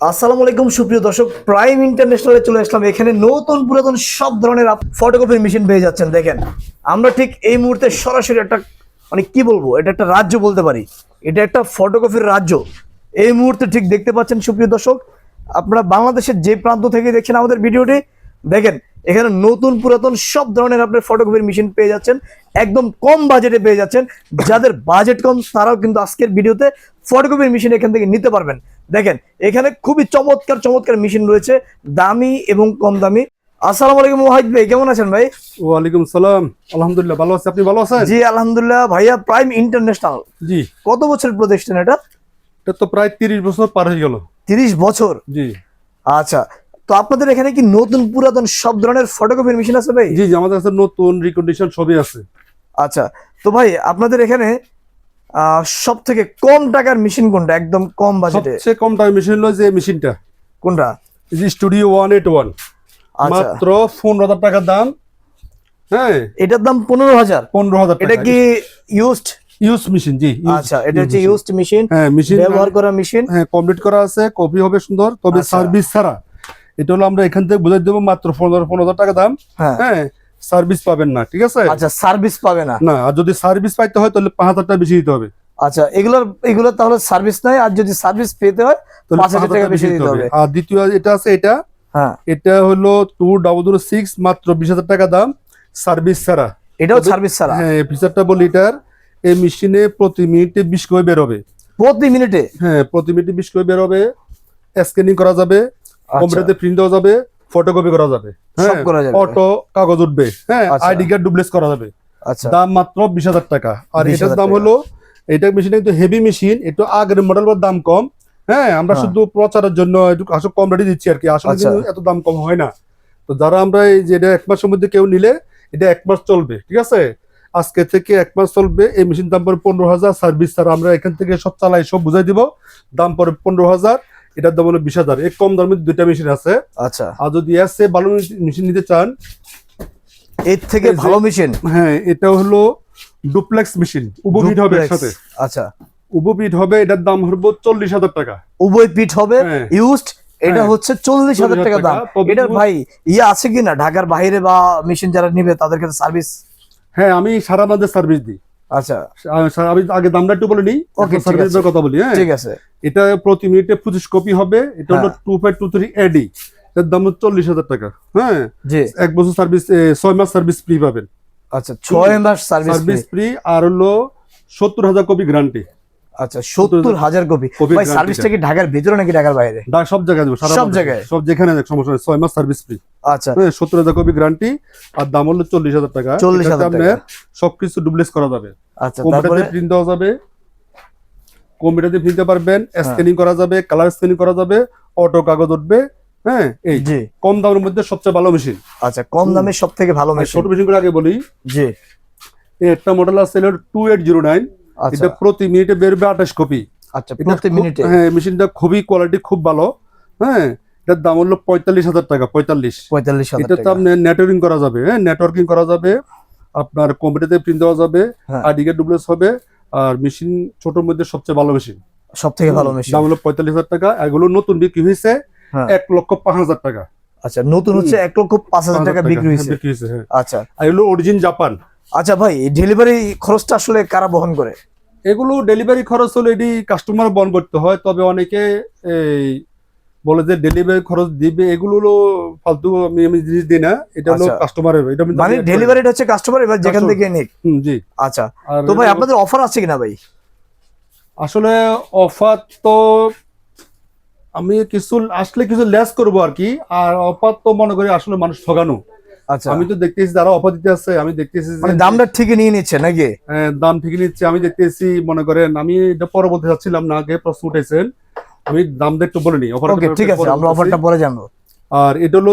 আসসালামু আলাইকুম, সুপ্রিয় দর্শক। প্রাইম ইন্টারন্যাশনালে চলে আসলাম। এখানে নতুন পুরাতন সব ধরনের ফটোকপির মেশিন পেয়ে যাচ্ছেন। দেখেন, আমরা ঠিক এই মুহূর্তে সরাসরি একটা মানে কি বলব, এটা একটা রাজ্য বলতে পারি। এটা একটা ফটোকপির রাজ্য। এই মুহূর্তে ঠিক দেখতে পাচ্ছেন, সুপ্রিয় দর্শক, আপনারা বাংলাদেশের যে প্রান্ত থেকে দেখছেন আমাদের ভিডিওটি, দেখেন, এখানে নতুন পুরাতন সব ধরনের আপনার ফটোকপির মেশিন পেয়ে যাচ্ছেন। একদম কম বাজেটে পেয়ে যাচ্ছেন। যাদের বাজেট কম, তারাও কিন্তু আজকের ভিডিওতে ফটোকপির মেশিন এখান থেকে নিতে পারবেন। দেখেন এখানে খুবই চমৎকার চমৎকার মেশিন রয়েছে দামি এবং কম দামি। আসসালামু আলাইকুম ওয়াহিদ ভাই কেমন আছেন ভাই? ওয়ালাইকুম সালাম। আলহামদুলিল্লাহ ভালো আছে। আপনি ভালো আছেন? জি আলহামদুলিল্লাহ ভাইয়া প্রাইম ইন্টারন্যাশনাল। জি। কত বছরের প্রতিষ্ঠান এটা? এটা তো প্রায় তিরিশ বছর পার হয়ে গেল। তিরিশ বছর? জি। আচ্ছা তো আপনাদের এখানে কি নতুন পুরাতন সব ধরনের ফটোকপির মেশিন আছে ভাই? জি জি আমাদের কাছে নতুন রিকন্ডিশন সবই আছে। আচ্ছা তো ভাই আপনাদের এখানে সব থেকে কম টাকার মেশিন কোনটা? একদম কম বাজেটে সবচেয়ে কম টাকার মেশিন হলো যে মেশিনটা কোনটা? স্টুডিও ওয়ান এইট ওয়ান আচ্ছা। মাত্র পনেরো হাজার টাকার দাম। হ্যাঁ। এটার দাম পনেরো হাজার। পনেরো হাজার এটা কি ইউজড ইউজ মেশিন জি আচ্ছা এটা হচ্ছে। ইউজড মেশিন হ্যাঁ মেশিন ব্যবহার করা মেশিন হ্যাঁ কমপ্লিট করা আছে কপি হবে সুন্দর তবে আচ্ছা। সার্ভিস ছাড়া। এটা হলো আমরা এখান থেকে বুঝাই দেবো মাত্র পনেরো পনেরো হাজার টাকা দাম। হ্যাঁ। হ্যাঁ সার্ভিস পাবেন না ঠিক আছে? আচ্ছা সার্ভিস পাবে না। না আর যদি সার্ভিস পাইতে হয় তাহলে পাঁচ হাজার টাকা বেশি দিতে হবে। আচ্ছা এগুলোর এগুলো তাহলে সার্ভিস নাই আর যদি সার্ভিস পেতে হয় তাহলে পাঁচ হাজার টাকা বেশি দিতে হবে। আর দ্বিতীয় এটা আছে এটা হ্যাঁ। এটা হলো টু ডাবল জিরো সিক্স মাত্র বিশ হাজার টাকা দাম সার্ভিস ছাড়া। এটাও সার্ভিস ছাড়া? হ্যাঁ ফিচারটা বলি এটার এই মেশিনে প্রতি মিনিটে বিশ করে বেরোবে। প্রতি মিনিটে? হ্যাঁ প্রতি মিনিটে বিশ করে বেরোবে স্ক্যানিং করা যাবে আচ্ছা। কম্পিউটারতে প্রিন্ট দেওয়া যাবে ফটোকপি করা যাবে। সব হ্যাঁ করা যাবে। অটো কাগজ উঠবে। হ্যাঁ। আচ্ছা। আইডি কার্ড ডুপ্লেস করা যাবে। আচ্ছা। দাম মাত্র বিশ হাজার টাকা। আর এটার দাম হলো এটা মেশিন একটু হেভি মেশিন একটু আগের মডেল দাম কম। হ্যাঁ আমরা হ্যাঁ। শুধু প্রচারের জন্য একটু আসলে কম রেটে দিচ্ছি আর কি। আসলে আচ্ছা। কিন্তু এত দাম কম হয় না। তো যারা আমরা এই যে এটা এক মাসের মধ্যে কেউ নিলে এটা এক মাস চলবে ঠিক আছে? আজকে থেকে এক মাস চলবে এই মেশিন দাম পড়ে পনেরো হাজার সার্ভিস স্যার আমরা এখান থেকে সব চালাই সব বুঝাই দিব। দাম পড়ে পনেরো হাজার। এটার দাম হলো বিশ হাজার। এর কম দামের দুইটা মেশিন আছে। আচ্ছা। আর যদি এসে ভালো মেশিন নিতে চান এর থেকে ভালো মেশিন? হ্যাঁ এটা হলো ডুপ্লেক্স মেশিন। উপবিট হবে একসাথে। আচ্ছা। উপবিট হবে এটার দাম হবে চল্লিশ হাজার টাকা। উভয় পিঠ হবে হ্যাঁ। ইউজড এটা হ্যাঁ। হচ্ছে চল্লিশ হাজার টাকা দাম। এটা ভাই ইয়ে আছে কিনা? ঢাকার বাইরে বা মেশিন যারা নিবে তাদের কাছে সার্ভিস হ্যাঁ আমি সারা বাঁধে সার্ভিস দিই। আচ্ছা। আমি আগে দামটা একটু বলে নিই। ঠিক সার্ভিসের কথা বলি হ্যাঁ? ঠিক আছে। এটা প্রতি মিনিটে পঁচিশ কপি হবে। এটা হলো। Two five two three AD এর দাম চল্লিশ হাজার টাকা হ্যাঁ? জি। এক বছর সার্ভিস ছয় মাস সার্ভিস ফ্রি পাবেন। আচ্ছা ছয় মাস সার্ভিস সার্ভিস ফ্রি আর হলো সত্তর হাজার কপি গ্যারান্টি আচ্ছা সত্তর হাজার কপি ভাই সার্ভিসটা কি ঢাকার ভিতরে নাকি ঢাকার বাইরে? সব জায়গায় সব জায়গায়? সব যেখানে সমস্যা ছয় মাস সার্ভিস ফ্রি আচ্ছা। সত্তর হাজার কপি গ্যারান্টি আর দাম হলো চল্লিশ হাজার টাকা। 40,000 এটাতে টাকা। আপনার সবকিছু ডুপ্লেস করা যাবে। আচ্ছা কম্পিউটারে প্রিন্ট দেওয়া যাবে। কম্পিউটারে প্রিন্ট দিতে পারবেন স্ক্যানিং করা যাবে কালার স্ক্যানিং করা যাবে অটো কাগজ উঠবে হ্যাঁ এই জি। কম দামের মধ্যে সবচেয়ে ভালো মেশিন আচ্ছা কম দামে সব থেকে ভালো মেশিন ছোট আগে বলি। জি। একটা মডেল আছে টু এইট জিরো নাইন এটা প্রতি মিনিটে বেরোবে আঠাশ কপি। আচ্ছা প্রতি মিনিটে? হ্যাঁ মেশিনটা খুবই কোয়ালিটি খুব ভালো। হ্যাঁ এটার দাম হলো পঁয়তাল্লিশ হাজার টাকা পঁয়তাল্লিশ। পঁয়তাল্লিশ এটাতে টাকা। আপনি নেটওয়ার্কিং করা যাবে হ্যাঁ? নেটওয়ার্কিং করা যাবে আপনার কম্পিউটারে প্রিন্ট দেওয়া যাবে হ্যাঁ। আইডিকে ডুপ্লেস হবে আর মেশিন ছোটোর মধ্যে সবচেয়ে ভালো মেশিন সব থেকে ভালো মেশিন দাম হলো পঁয়তাল্লিশ হাজার টাকা এগুলো নতুন বিক্রি হয়েছে হ্যাঁ। এক লক্ষ পাঁচ হাজার টাকা। আচ্ছা নতুন হচ্ছে এক লক্ষ পাঁচ হাজার টাকা বিক্রি হয়েছে। বিক্রি হয়েছে হ্যাঁ। আচ্ছা। এগুলো অরিজিন জাপান আচ্ছা ভাই ডেলিভারি খরচটা আসলে কারা বহন করে? এগুলো ডেলিভারি খরচ হলো এটি কাস্টমার বহন করতে হয় তবে অনেকে এই বলে যে ডেলিভারি খরচ দিবে এগুলো হলো ফালতু আমি আমি জিনিস দিই না এটা হলো আচ্ছা। কাস্টমারের এটা আমি মানে। ডেলিভারিটা হচ্ছে কাস্টমার এবার যেখান থেকে নিক। জি। আচ্ছা। তো ভাই আপনাদের অফার আছে কিনা ভাই? আসলে অফার তো আমি কিছু আসলে কিছু লেস করব আর কি আর অফার তো মনে করি আসলে মানুষ ঠগানো। আচ্ছা। আমি তো দেখতেছি যারা অফার দিতে আছে আমি দেখতেছি মানে দামটা ঠিকই নিয়ে নিচ্ছে নাকি? হ্যাঁ, দাম ঠিকই নিচ্ছে আমি দেখতেছি মনে করেন আমি এটা পরে বলতে চাচ্ছিলাম না আগে প্রশ্ন উঠেছেন। আমি দামটা একটু বলে নিই অফার ওকে ঠিক আছে আমরা অফারটা পরে জানব। আর এটা হলো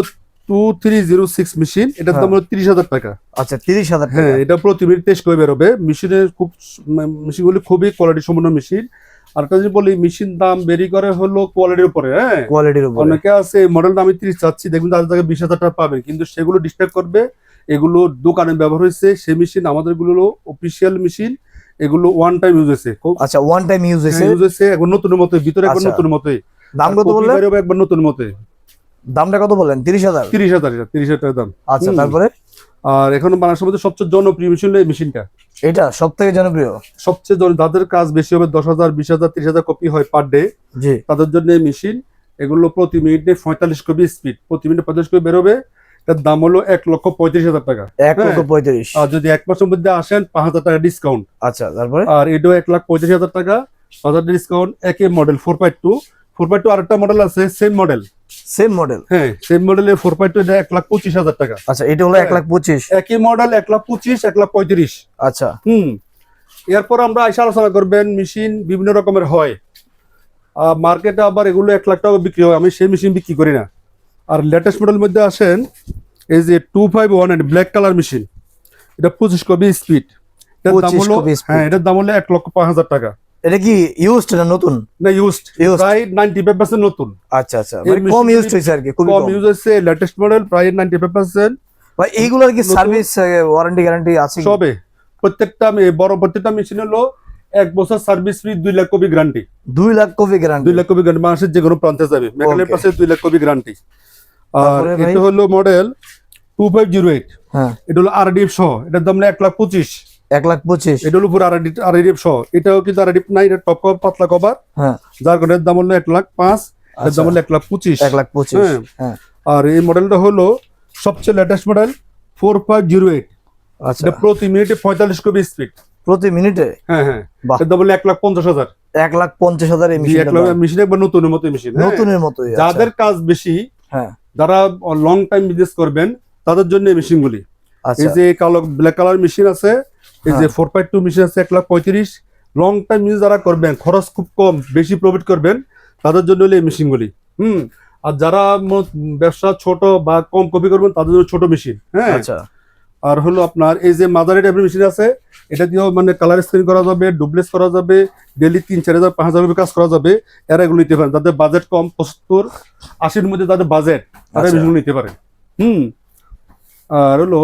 two three zero six machine এটার দাম হলো তিরিশ হাজার টাকা। আচ্ছা তিরিশ হাজার টাকা। হ্যাঁ এটা প্রতি মিনিট টেস্ট করে বেরোবে। মেশিনের খুব মেশিন মেশিনগুলি খুবই কোয়ালিটি সম্পন্ন মেশিন আর একটা যদি বলি মেশিন দাম বেরি করে হলো কোয়ালিটির উপরে হ্যাঁ? কোয়ালিটির উপরে। অনেকে আছে মডেল আমি তিরিশ চাচ্ছি দেখুন তাদের জায়গায় বিশ হাজার টাকা পাবেন কিন্তু সেগুলো ডিস্টার্ব করবে। এগুলো দোকানে ব্যবহার হয়েছে সেই মেশিন আমাদেরগুলো অফিসিয়াল মেশিন এগুলো ওয়ান টাইম ইউজ হয়েছে আচ্ছা ওয়ান টাইম ইউজ হয়েছে? ইউজ হয়েছে এখন নতুনের মতোই ভিতরে এখন আচ্ছা। নতুন মতোই। দাম কত বললেন? একবার নতুন মতে দামটা কত বললেন? তিরিশ হাজার? তিরিশ হাজার এটা, তিরিশ হাজার টাকা দাম। আচ্ছা তারপরে? আর এখন বাংলাদেশের মধ্যে সবচেয়ে জনপ্রিয় মেশিন হলো এই মেশিনটা এটা সব থেকে জনপ্রিয়? সবচেয়ে জন- যাদের কাজ বেশি হবে দশ হাজার বিশ হাজার তিরিশ হাজার কপি হয় পার ডে জি। তাদের জন্য এই মেশিন এগুলো প্রতি মিনিটে পঁয়তাল্লিশ কপি স্পিড প্রতি মিনিটে পঁয়তাল্লিশ কপি বেরোবে তার দাম হলো এক লক্ষ পঁয়ত্রিশ হাজার টাকা। এক লক্ষ হ্যাঁ। পঁয়ত্রিশ। আর যদি এক মাসের মধ্যে আসেন পাঁচ হাজার টাকা ডিসকাউন্ট আচ্ছা তারপরে? আর এটাও এক লাখ পঁয়ত্রিশ হাজার টাকা পাঁচ হাজার ডিসকাউন্ট একই model four point two four point two আরেকটা মডেল আছে সেম মডেল সেম মডেল হ্যাঁ সেম মডেলের ফোর পয়েন্ট টু এটা এক লাখ পঁচিশ হাজার টাকা। আচ্ছা এটা হলো এক হ্যাঁ। লাখ পঁচিশ। একই মডেল এক লাখ পঁচিশ এক লাখ পঁয়ত্রিশ। আচ্ছা। হুম। এরপর আমরা এসে আলোচনা করবেন মেশিন বিভিন্ন রকমের হয়। মার্কেটে আবার এগুলো এক লাখ টাকা বিক্রি হয় আমি সেই মেশিন বিক্রি করি না। আর লেটেস্ট মডেল মধ্যে আসেন এই যে two five one and black colour machine এটা পঁচিশ কবি স্পিড এটার দাম হলো হ্যাঁ এটার দাম হলো এক লক্ষ পাঁচ হাজার টাকা। এটা কি ইউজড না নতুন? না ইউজড প্রায় নাইনটি ফাইভ পার্সেন্ট নতুন। আচ্ছা আচ্ছা। মানে কম ইউজড হয়েছে আর কি কম ইউজ হচ্ছে লেটেস্ট মডেল প্রায় নাইনটি ফাইভ পার্সেন্ট ভাই এইগুলোর কি সার্ভিস ওয়ারেন্টি গ্যারান্টি আছে? সবে। প্রত্যেকটা বড় প্রত্যেকটা মেশিন হলো এক বছর সার্ভিস ফ্রি দুই লাখ কপি গ্যারান্টি দুই লাখ কপি গ্যারান্টি দুই লাখ কপি গ্যারান্টি মানুষের যে কোনো প্রান্তে যাবে। মেঘালয়ের পাশে দুই লাখ কপি গ্যারান্টি আর এটা হলো model two five zero eight হ্যাঁ। এটা হলো আরডিএফ সহ। এটার দাম এক লাখ পঁচিশ। এক লাখ পঁচিশ। এটা হলো পুরো আরডিএফ সহ। এটাও কিন্তু আরডিএফ নাই এটা টপ কভার পাতলা কভার হ্যাঁ। যার কারণে দাম হলো এক লাখ পাঁচ এর আচ্ছা। দাম হলো এক লাখ পঁচিশ। এক লাখ পঁচিশ হ্যাঁ। হ্যাঁ। আর এই মডেলটা হলো সবচেয়ে latest model four five zero eight আচ্ছা। এটা প্রতি মিনিটে পঁয়তাল্লিশ কপি স্পিড প্রতি মিনিটে? হ্যাঁ হ্যাঁ। দাম হলো এক লাখ পঞ্চাশ হাজার। এক লাখ পঞ্চাশ হাজার মেশিন নতুনের মতো মেশিন নতুনের মতোই আচ্ছা। যাদের কাজ বেশি হ্যাঁ। যারা লং টাইম বিজনেস করবেন তাদের জন্য এই মেশিনগুলি। আচ্ছা। এই যে কালো ব্ল্যাক কালার মেশিন আছে এই যে। ফোর পয়েন্ট টু মেশিন আছে এক লাখ পঁয়ত্রিশ। লং টাইম বিজনেস যারা করবেন খরচ খুব কম বেশি প্রফিট করবেন তাদের জন্য হলো এই মেশিনগুলি। হুম? আর যারা ব্যবসা ছোট বা কম কপি করবেন তাদের জন্য ছোট মেশিন হ্যাঁ? আচ্ছা। আর হলো আপনার এই যে মাদারি টাইপের মেশিন আছে এটা দিয়েও মানে কালার স্ক্রিন করা যাবে ডুপ্লেস করা যাবে ডেলি তিন চার হাজার পাঁচ হাজার কাজ করা যাবে এরা এগুলো নিতে পারেন। তাদের বাজেট কম পঁচাত্তর আশির মধ্যে তাদের বাজেট তারা আচ্ছা। মেশিন নিতে পারেন। হুম। আর হলো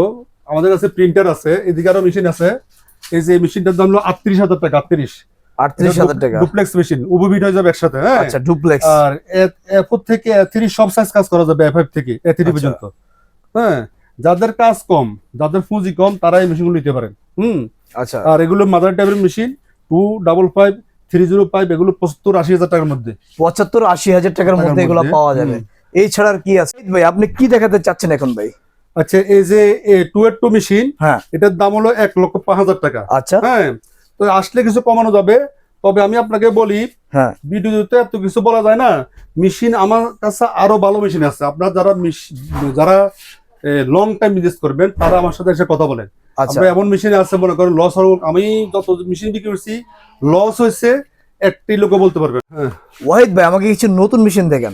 আমাদের কাছে প্রিন্টার আছে এদিকে আরও মেশিন আছে। এই যে মেশিনটার দাম হলো আটত্রিশ হাজার টাকা আটত্রিশ। আটত্রিশ হাজার টাকা। ডুপ্লেক্স মেশিন উবুবিট হয়ে যাবে একসাথে হ্যাঁ? আচ্ছা ডুপ্লেক্স আর এফোর থেকে থ্রি সব সাইজ কাজ করা যাবে এফ থেকে এ থ্রি আচ্ছা। পর্যন্ত। হ্যাঁ? যাদের কাজ কম যাদের পুঁজি কম তারা এই মেশিনগুলো নিতে পারেন। হুম? আচ্ছা। আর এগুলো মাদার টাইপের machine two double five three zero five এগুলো পঁচাত্তর আশি হাজার টাকার মধ্যে। পঁচাত্তর আশি হাজার টাকার মধ্যে এগুলো পাওয়া যাবে। এই ছাড়া আর কি আছে? ভাই আপনি কি দেখাতে চাচ্ছেন এখন ভাই? আচ্ছা এই যে টু এর টু মেশিন হ্যাঁ। এটার দাম হলো এক লক্ষ পাঁচ হাজার টাকা। আচ্ছা। হ্যাঁ? তো আসলে কিছু কমানো যাবে। তবে আমি আপনাকে বলি হ্যাঁ। ভিডিওতে এত কিছু বলা যায় না। মেশিন আমার কাছে আরও ভালো মেশিন আছে। আপনার যারা যারা লং টাইম বিজনেস করবেন তারা আমার সাথে এসে কথা বলেন। আচ্ছা। এমন মেশিন আছে মনে করেন লস হোক আমি যত মেশিন বিক্রি করছি লস হয়েছে একটি লোক বলতে পারবে হ্যাঁ। ওয়াহিদ ভাই আমাকে কিছু নতুন মেশিন দেখেন।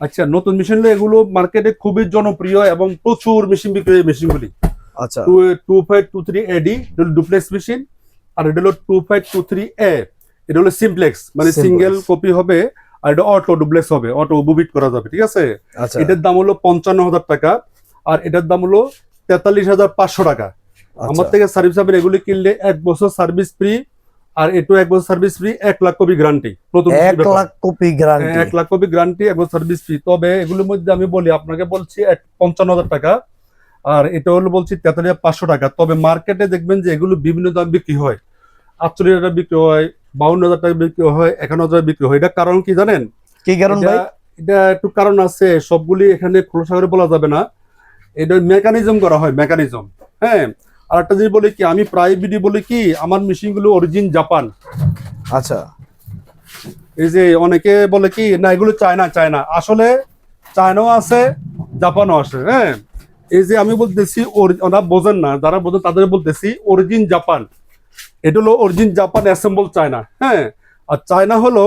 আচ্ছা নতুন মেশিন এগুলো মার্কেটে খুবই জনপ্রিয় এবং প্রচুর মেশিন বিক্রি মেশিনগুলি আচ্ছা। Two two five two three AD duplex machine আর এটা হলো two five two three A এটা হলো সিমপ্লেক্স মানে সিঙ্গেল কপি হবে আর এটা অটো ডুপ্লেক্স হবে অটো বুবিট করা যাবে ঠিক আছে? আচ্ছা। এটার দাম হলো পঞ্চান্ন হাজার টাকা। আর এটার দাম হলো তেতাল্লিশ হাজার পাঁচশো টাকা। আমার আচ্ছা থেকে সার্ভিস আপনি এগুলি কিনলে এক বছর সার্ভিস ফ্রি আর এটু এক বছর সার্ভিস ফ্রি এক লাখ কপি গ্যারান্টি প্রথম এক লাখ কপি গ্যারান্টি হ্যাঁ, এক লাখ কপি গ্যারান্টি এক বছর সার্ভিস ফ্রি তবে এগুলোর মধ্যে আমি বলি আপনাকে বলছি এক পঞ্চান্ন হাজার টাকা। আর এটা হলো বলছি তেতাল্লিশ পাঁচশো টাকা। তবে মার্কেটে দেখবেন যে এগুলো বিভিন্ন দাম বিক্রি হয়। আটচল্লিশ হাজার বিক্রি হয় বাউন্ন হাজার টাকা বিক্রি হয় একান্ন হাজার বিক্রি হয়। এটা কারণ কি জানেন? কি কারণ এটা একটু কারণ আছে সবগুলি এখানে খোলসা করে বলা যাবে না। এটা মেকানিজম করা হয় মেকানিজম হ্যাঁ আর একটা জিনিস বলি কি আমি প্রায় ভিডিও বলি কি আমার মেশিনগুলো অরিজিন জাপান আচ্ছা। এই যে অনেকে বলে কি না এগুলো চায়না চায়না আসলে চায়নাও আছে জাপানও আছে হ্যাঁ। এই যে আমি বলতেছি ওর- ওরা বোঝেন না যারা বোঝেন তাদের বলতেছি অরিজিন জাপান এটা হলো অরিজিন জাপান অ্যাসেম্বল চায়না হ্যাঁ। আর চায়না হলো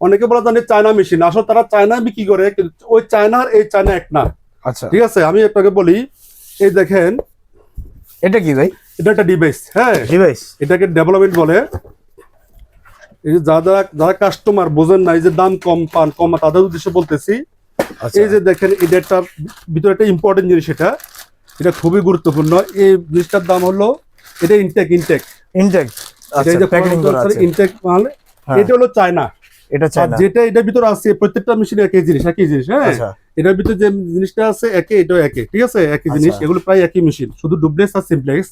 অনেকে বলে জানে চায়না মেশিন আসলে তারা চায়না বিক্রি করে কিন্তু ওই চায়নার এই চায়না এক না। আচ্ছা। ঠিক আছে আমি আপনাকে বলি এই দেখেন এটা কি ভাই? এটা একটা ডিভাইস হ্যাঁ। ডিভাইস এটাকে ডেভেলপমেন্ট বলে। এই যে যারা যারা কাস্টমার বোঝেন না এই যে দাম কম পান কম তাদের উদ্দেশ্যে বলতেছি আচ্ছা। এই যে দেখেন এটা একটা ভিতরে একটা ইম্পর্টেন্ট জিনিস এটা। এটা খুবই গুরুত্বপূর্ণ। এই জিনিসটার দাম হলো এটা ইনটেক ইনটেক ইনটেক ইনটেক মাল হ্যাঁ। এটা হলো চায়না এটা চায়না যেটা এটার ভিতরে আছে প্রত্যেকটা মেশিন একই জিনিস একই জিনিস হ্যাঁ? আচ্ছা। এটার ভিতরে যে জিনিসটা আছে একে এটাও একে ঠিক আছে? একই জিনিস আচ্ছা। এগুলো প্রায় একই মেশিন শুধু ডুপ্লেক্স আর সিমপ্লেক্স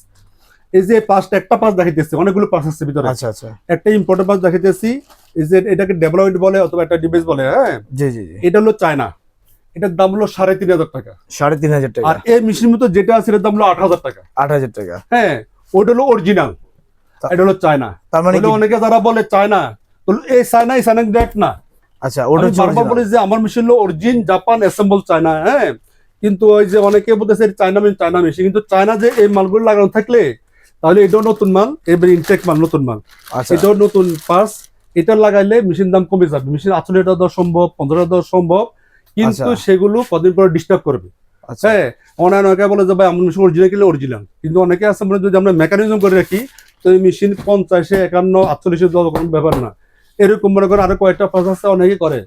এই যে পাঁচটা একটা পাঁচ দেখাইতেছে অনেকগুলো পাঁচ আছে ভিতরে। আচ্ছা আচ্ছা। একটা ইম্পর্টেন্ট পাঁচ দেখাইতেছি এই যে এটাকে ডেভেলপমেন্ট বলে অথবা একটা ডিভাইস বলে হ্যাঁ? জি জি এটা হলো চায়না। এটার দাম হলো সাড়ে তিন হাজার টাকা। সাড়ে তিন হাজার টাকা। আর এই মেশিন মতো যেটা আছে এটার দাম হলো আট হাজার টাকা। আট হাজার টাকা। হ্যাঁ ওটা হলো অরিজিনাল এটা হলো চায়না। তার মানে অনেকে যারা বলে চায়না এই চায়না এই চায়না না। আচ্ছা ওটা বারবার বলি যে আমার মেশিন হলো অরিজিন জাপান অ্যাসেম্বল চায়না হ্যাঁ? কিন্তু ওই যে অনেকে বলতেছে চায়না মেশিন চায়না মেশিন কিন্তু চায়না যে এই মালগুলো লাগানো থাকলে তাহলে এটাও নতুন মাল এবার ইনটেক মাল নতুন মাল। আচ্ছা। এটাও নতুন পাস এটা লাগাইলে মেশিন দাম কমে যাবে। মেশিন আটচল্লিশ টাকা দেওয়া সম্ভব পনেরো টাকা দেওয়া সম্ভব কিন্তু আচ্ছা। সেগুলো কদিন পরে ডিস্টার্ব করবে। আচ্ছা। হ্যাঁ অনেক অনেকে বলে যে ভাই আমার মেশিন অরিজিনাল কিনলে অরিজিনাল কিন্তু অনেকে আছে মানে যদি আমরা মেকানিজম করে রাখি তো এই মেশিন পঞ্চাশে একান্ন আটচল্লিশে দেওয়া কোনো ব্যাপার না। এরকম মনে করেন আরও কয়েকটা আছে অনেকে করে।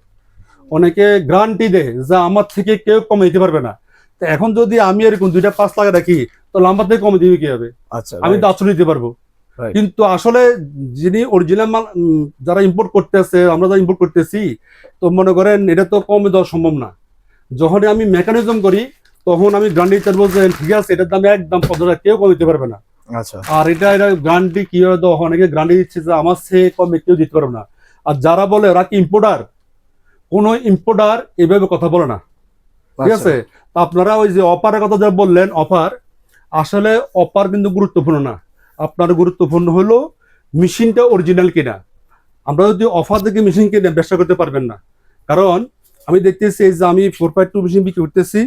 অনেকে গ্রান্টি দেয় যে আমার থেকে কেউ কমে দিতে পারবে না। তো এখন যদি আমি এরকম দুইটা পাঁচ লাগা রাখি তো আমার থেকে কমে দিবে কি হবে আচ্ছা আমি তো আটচল্লিশ দিতে পারব। কিন্তু আসলে যিনি অরিজিনাল মাল যারা ইম্পোর্ট করতেছে আমরা যারা ইম্পোর্ট করতেছি তো মনে করেন এটা তো কমে দেওয়া সম্ভব না। যখন আমি মেকানিজম করি তখন আমি গ্রান্টি চাইব যে ঠিক আছে এটার দাম একদম পনেরো টাকা কেউ কম দিতে পারবে না। আচ্ছা। আর এটা এটা গ্রান্টি কি হয়? দেওয়া? অনেকে গ্রান্টি দিচ্ছে যে আমার সে কমে কেউ দিতে পারবে না। আর যারা বলে ওরা কি ইম্পোর্টার কোনো ইম্পোর্টার এভাবে কথা বলে না। ঠিক আচ্ছা। আছে? আপনারা ওই যে অফারের কথা যা বললেন অফার আসলে অফার কিন্তু গুরুত্বপূর্ণ না। আপনার গুরুত্বপূর্ণ হলো মেশিনটা অরিজিনাল কিনা। আমরা যদি অফার থেকে মেশিন কিনে ব্যবসা করতে পারবেন না। কারণ আমি দেখতেছি এই যে আমি ফোর ফাইভ টু মেশিন বিক্রি করতেছি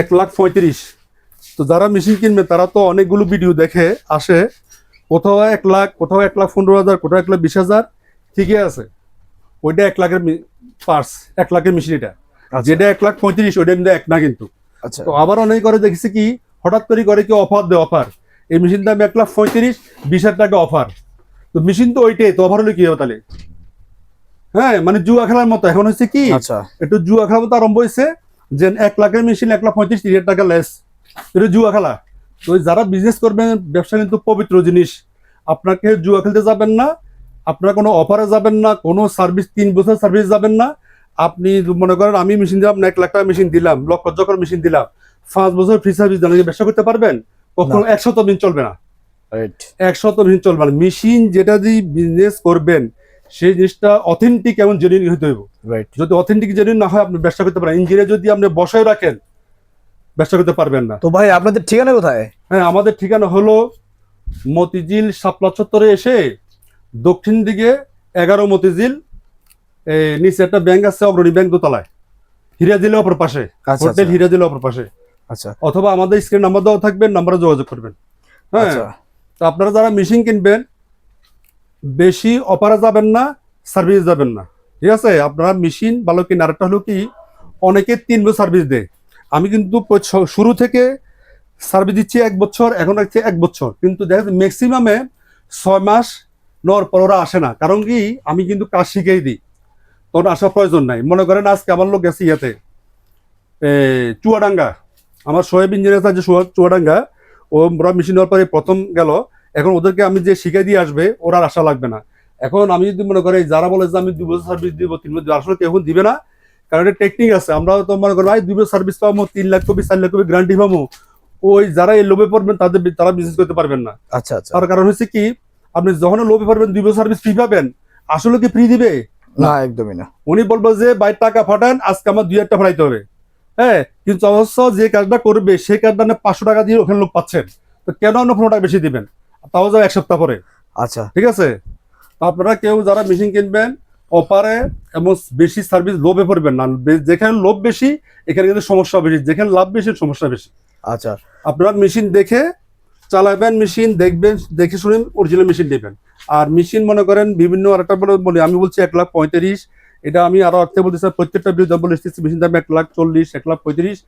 এক লাখ পঁয়ত্রিশ। তো যারা মেশিন কিনবে তারা তো অনেকগুলো ভিডিও দেখে আসে। কোথাও এক লাখ কোথাও এক লাখ পনেরো হাজার কোথাও এক লাখ বিশ হাজার ঠিকই আছে। ওইটা এক লাখের পার্স এক লাখের মেশিন এটা। আচ্ছা, যেটা এক লাখ পঁয়ত্রিশ ওইটা কিন্তু এক না কিন্তু। আচ্ছা। তো আবার অনেক করে দেখছি কি হঠাৎ করে করে কি অফার দেয় অফার এই মেশিন দাম এক লাখ পঁয়ত্রিশ বিশ হাজার টাকা অফার তো মেশিন তো ওইটাই তো অফার হলে কি হবে তাহলে? হ্যাঁ মানে জুয়া খেলার মতো। এখন হচ্ছে কি আচ্ছা। একটু জুয়া খেলার মতো আরম্ভ হয়েছে যে এক লাখের মেশিন এক লাখ পঁয়ত্রিশ তিরিশ হাজার টাকা লেস এটা জুয়া খেলা। তো যারা বিজনেস করবেন ব্যবসা কিন্তু পবিত্র জিনিস। আপনাকে জুয়া খেলতে যাবেন না আপনার কোনো অফারে যাবেন না কোনো সার্ভিস তিন বছর সার্ভিস যাবেন না। আপনি মনে করেন আমি মেশিন দিলাম এক লাখ টাকা মেশিন দিলাম লক্ষ জকর মেশিন দিলাম। পাঁচ বছর ফ্রি সার্ভিস দিলাম ব্যবসা করতে পারবেন? কখনো একশত দিন চলবে না। রাইট একশত মেশিন চলবে না। মেশিন যেটা দিয়ে বিজনেস করবেন সেই জিনিসটা অথেন্টিক এবং জেনুইন হতে হইব। রাইট যদি অথেন্টিক জেনুইন না হয় আপনি ব্যবসা করতে পারেন ইঞ্জিনিয়ার যদি আপনি বসায় রাখেন ব্যবসা করতে পারবেন না। তো ভাই আপনাদের ঠিকানা কোথায়? হ্যাঁ আমাদের ঠিকানা হলো মতিঝিল শাপলা চত্বরে এসে দক্ষিণ দিকে এগারো মতিঝিল নিচে একটা ব্যাংক আছে অগ্রণী ব্যাংক দোতলায়। হিরাজিলে অপর পাশে। আচ্ছা হোটেল হিরাজিলে অপর পাশে। আচ্ছা। অথবা আমাদের স্ক্রিন নাম্বার দেওয়া থাকবে নাম্বারে যোগাযোগ করবেন। হ্যাঁ আচ্ছা। তো আপনারা যারা মেশিন কিনবেন বেশি অপারে যাবেন না সার্ভিস যাবেন না। ঠিক আছে? আপনারা মেশিন ভালো কিনে আরেকটা হলো কি অনেকে তিন বছর সার্ভিস দেয়। আমি কিন্তু শুরু থেকে সার্ভিস দিচ্ছি এক বছর, এখন রাখছি এক বছর। কিন্তু দেখা যাচ্ছে ম্যাক্সিমামে ছয় মাস নেওয়ার পর ওরা আসে না। কারণ কি, আমি কিন্তু কাজ শিখেই দিই। তখন আসার প্রয়োজন নাই। মনে করেন আজকে আমার লোক গেছে ইয়াতে। চুয়াডাঙ্গা। আমার সোহেব ইঞ্জিনিয়ার আছে চুয়াডাঙ্গা। ও ওরা মেশিন নেওয়ার পরে প্রথম গেল। এখন ওদেরকে আমি যে শিখাই দিয়ে আসবে, ওরা আশা লাগবে না। এখন আমি যদি মনে করি, যারা বলে যে আমি দু বছর সার্ভিস দিব, তিন বছর, আসলে কেউ দিবে না। কারণ এটা টেকনিক আছে আমরা তো মনে করি ভাই দুই বছর সার্ভিস পাবো তিন লাখ কপি চার লাখ কপি গ্যারান্টি পাবো। ওই যারা এই লোভে পড়বেন তাদের তারা বিজনেস করতে পারবেন না। আচ্ছা আচ্ছা। তার কারণ হচ্ছে কি আপনি যখন লোভে পড়বেন দুই বছর সার্ভিস ফ্রি পাবেন আসলে কি ফ্রি দিবে? না একদমই না। উনি বলব যে ভাই টাকা ফাটান আজকে আমার দুই একটা ফাটাইতে হবে। হ্যাঁ কিন্তু অবশ্য যে কাজটা করবে সেই কাজটা আপনি পাঁচশো টাকা দিয়ে ওখানে লোক পাচ্ছেন। তো কেন আপনি পনেরো টাকা বেশি দিবেন? তাও যাও এক সপ্তাহ পরে। আচ্ছা। ঠিক আছে? আপনারা কেউ যারা মেশিন কিনবেন অপারে এবং বেশি সার্ভিস লোভে পড়বেন না। যেখানে লোভ বেশি এখানে কিন্তু সমস্যা বেশি। যেখানে লাভ বেশি সমস্যা বেশি। আচ্ছা। আপনারা মেশিন দেখে চালাবেন মেশিন দেখবেন দেখে শুনে অরিজিনাল মেশিন নেবেন। আর মেশিন মনে করেন বিভিন্ন আরেকটা বলে বলি আমি বলছি এক লাখ পঁয়ত্রিশ। এটা আমি আরও আগে বলতে চাই প্রত্যেকটা বিরুদ্ধে বলে এসেছি মেশিন দাম এক লাখ চল্লিশ এক লাখ পঁয়ত্রিশ।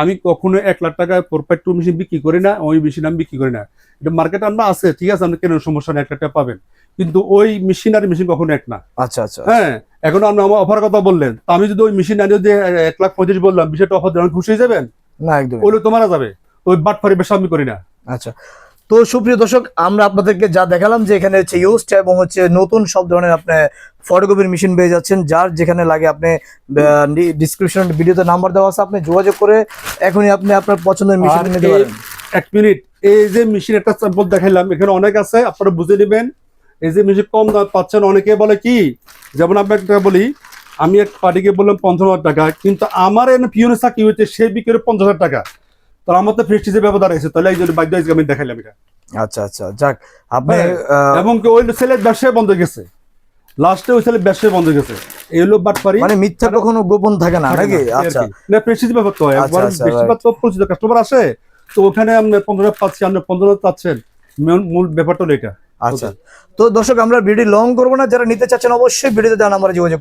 আমি কখনো এক লাখ টাকা ফোর পয়েন্ট টু মেশিন বিক্রি করি না ওই মেশিন আমি বিক্রি করি না। এটা মার্কেট আমরা আছে ঠিক আছে আপনি কেন সমস্যা নেই এক লাখ টাকা পাবেন। কিন্তু ওই মেশিন আর মেশিন কখনো এক না। আচ্ছা আচ্ছা। হ্যাঁ এখন আপনি আমার অফার কথা বললেন। আমি যদি ওই মেশিন আনি যদি এক লাখ পঁয়ত্রিশ বললাম বিষয়টা অফার দেন খুশি যাবেন? না একদম ওগুলো তোমারা যাবে। ওই বাট ফারি ব্যবসা আমি করি না। আচ্ছা। তো সুপ্রিয় দর্শক আমরা আপনাদেরকে যা দেখালাম যে এখানে হচ্ছে ইউজড এবং হচ্ছে নতুন সব ধরনের আপনি ফটোকপির মেশিন পেয়ে যাচ্ছেন যার যেখানে লাগে আপনি ডিসক্রিপশন ভিডিওতে নাম্বার দেওয়া আছে আপনি যোগাযোগ করে এখনই আপনি আপনার পছন্দের মেশিন নিতে পারেন। এক মিনিট এই যে মেশিন একটা স্যাম্পল দেখাইলাম এখানে অনেক আছে আপনারা বুঝে নেবেন। এই যে মেশিন কম দাম পাচ্ছেন অনেকে বলে কি যেমন আমি একটা বলি আমি এক পার্টিকে বললাম পঞ্চাশ হাজার টাকা কিন্তু আমার এখানে পিওনে চাকরি হচ্ছে সে বিক্রি করে পঞ্চাশ হাজার টাকা। তাহলে আমার তো প্রেস্টিজের ব্যবধান আছে তাহলে এই জন্য বাধ্য হয়েছে আমি দেখাইলাম এটা। আচ্ছা আচ্ছা যাক আপনি হ্যাঁ, এবং ওই ছেলের ব্যবসায় বন্ধ গেছে। লাস্টে ওই ছেলের ব্যবসায় বন্ধ গেছে। এই হলো বাটপারি মানে মিথ্যা কখনো গোপন থাকে না নাকি? আচ্ছা। না প্রেস্টিজ ব্যাপার তো হয়। আচ্ছা, একবার আচ্ছা, বেশিরভাগ তো পরিচিত কাস্টমার আসে তো ওখানে আপনি পনেরো পাচ্ছি আপনি পনেরো পাচ্ছেন। মূল- মূল ব্যাপারটা হলো এটা। আচ্ছা তো দর্শক, আমরা ভিডিও লং করব না, যারা নিতে চাচ্ছেন অবশ্যই ভিডিওতে দেওয়া আমরা যোগাযোগ।